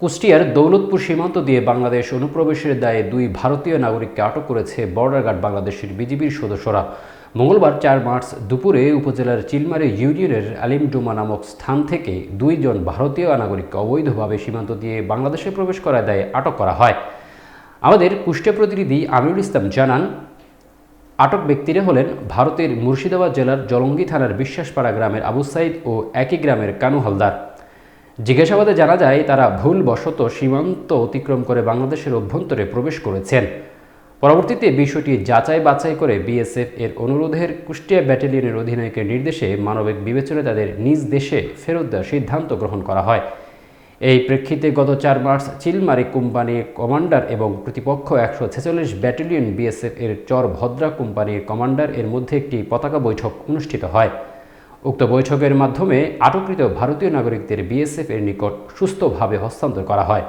কুষ্টিয়ার দৌলতপুর সীমান্ত দিয়ে বাংলাদেশ অনুপ্রবেশের দায়ে দুই ভারতীয় নাগরিককে আটক করেছে বর্ডার গার্ড বাংলাদেশের বিজিবির সদস্যরা। মঙ্গলবার চার মার্চ দুপুরে উপজেলার চিলমারি ইউনিয়নের আলিমডুমা নামক স্থান থেকে দুইজন ভারতীয় নাগরিককে অবৈধভাবে সীমান্ত দিয়ে বাংলাদেশে প্রবেশ করার দায়ে আটক করা হয়। আমাদের কুষ্টিয়া প্রতিনিধি আমিরুল ইসলাম জানান, আটক ব্যক্তিরা হলেন ভারতের মুর্শিদাবাদ জেলার জলঙ্গি থানার বিশ্বাসপাড়া গ্রামের আবু সাইদ ও একই গ্রামের কানু হালদার। জিজ্ঞাসাবাদে জানা যায়, তারা ভুলবশত সীমান্ত অতিক্রম করে বাংলাদেশের অভ্যন্তরে প্রবেশ করেছেন। পরবর্তীতে বিষয়টি যাচাই বাছাই করে বিএসএফ এর অনুরোধের কুষ্টিয়া ব্যাটালিয়নের অধিনায়কের নির্দেশে মানবিক বিবেচনায় তাদের নিজ দেশে ফেরত দেওয়ার সিদ্ধান্ত গ্রহণ করা হয়। এই প্রেক্ষিতে গত চার মার্চ চিলমারি কোম্পানির কমান্ডার এবং প্রতিপক্ষ একশো ছেচল্লিশ ব্যাটালিয়ন বিএসএফ এর চর ভদ্রা কোম্পানির কমান্ডার এর মধ্যে একটি পতাকা বৈঠক অনুষ্ঠিত হয়। উক্ত বৈঠকের মাধ্যমে আটককৃত ভারতীয় নাগরিকদের বিএসএফ এর নিকট সুস্থভাবে হস্তান্তর করা হয়।